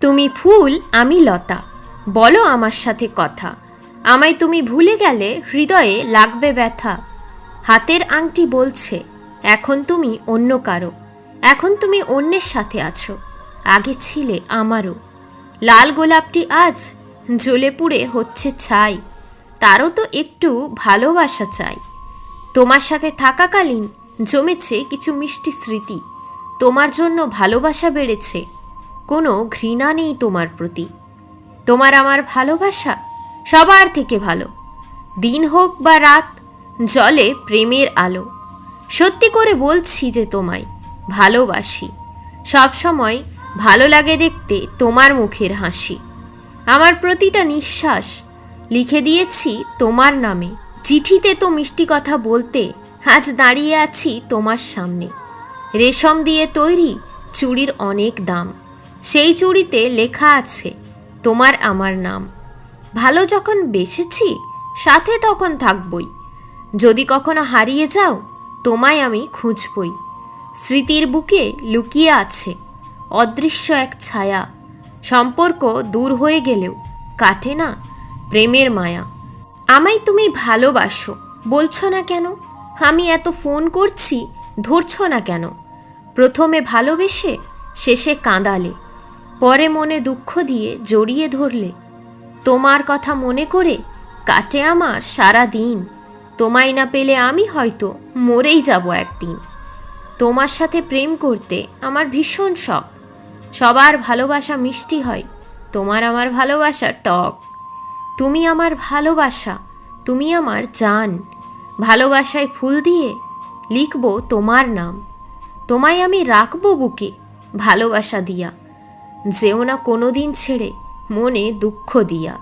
তুমি ফুল, আমি লতা। বলো আমার সাথে কথা। আমায় তুমি ভুলে গেলে হৃদয়ে লাগবে ব্যথা। হাতের আংটি বলছে, এখন তুমি অন্য কারও। এখন তুমি অন্যের সাথে আছো, আগে ছিলে আমারও। লাল গোলাপটি আজ জ্বলে পুড়ে হচ্ছে ছাই, তারও তো একটু ভালোবাসা চাই। তোমার সাথে থাকাকালীন জমেছে কিছু মিষ্টি স্মৃতি, তোমার জন্য ভালোবাসা বেড়েছে কোনো ঘৃণা নেই তোমার প্রতি। তোমার আমার ভালোবাসা সবার থেকে ভালো। দিন হোক বা রাত, জলে প্রেমের আলো। সত্যি করে বলছি যে তোমায় ভালোবাসি। সব সময় ভালো লাগে দেখতে তোমার মুখের হাসি। আমার প্রতিটা নিঃশ্বাস লিখে দিয়েছি তোমার নামে। চিঠিতে তো মিষ্টি কথা বলতে আজ দাঁড়িয়ে আছি তোমার সামনে। রেশম দিয়ে তৈরি চুড়ির অনেক দাম। সেই চুড়িতে লেখা আছে, তোমার আমার নাম। ভালো যখন বেসেছি সাথে তখন থাকবই। যদি কখনো হারিয়ে যাও, তোমায় আমি খুঁজবই। স্মৃতির বুকে লুকিয়ে আছে অদৃশ্য এক ছায়া। সম্পর্ক দূর হয়ে গেলেও কাটে না প্রেমের মায়া। আমায় তুমি ভালোবাসো, বলছো না কেন? আমি এত ফোন করছি, ধরছ না কেন? প্রথমে ভালোবেসে, শেষে কাঁদালে। পরে মনে দুঃখ দিয়ে জড়িয়ে ধরলে, তোমার কথা মনে করে কাটে আমার সারা দিন। তোমায় না পেলে আমি হয়তো মরেই যাব একদিন। তোমার সাথে প্রেম করতে আমার ভীষণ শখ। সবার ভালোবাসা মিষ্টি হয়, তোমার আমার ভালোবাসা টক। তুমি আমার ভালোবাসা, তুমি আমার জান। ভালোবাসায় ফুল দিয়ে লিখব তোমার নাম। তোমায় আমি রাখব বুকে ভালোবাসা দিয়া। যেও না কোনো দিন ছেড়ে মনে দুঃখ দিয়া।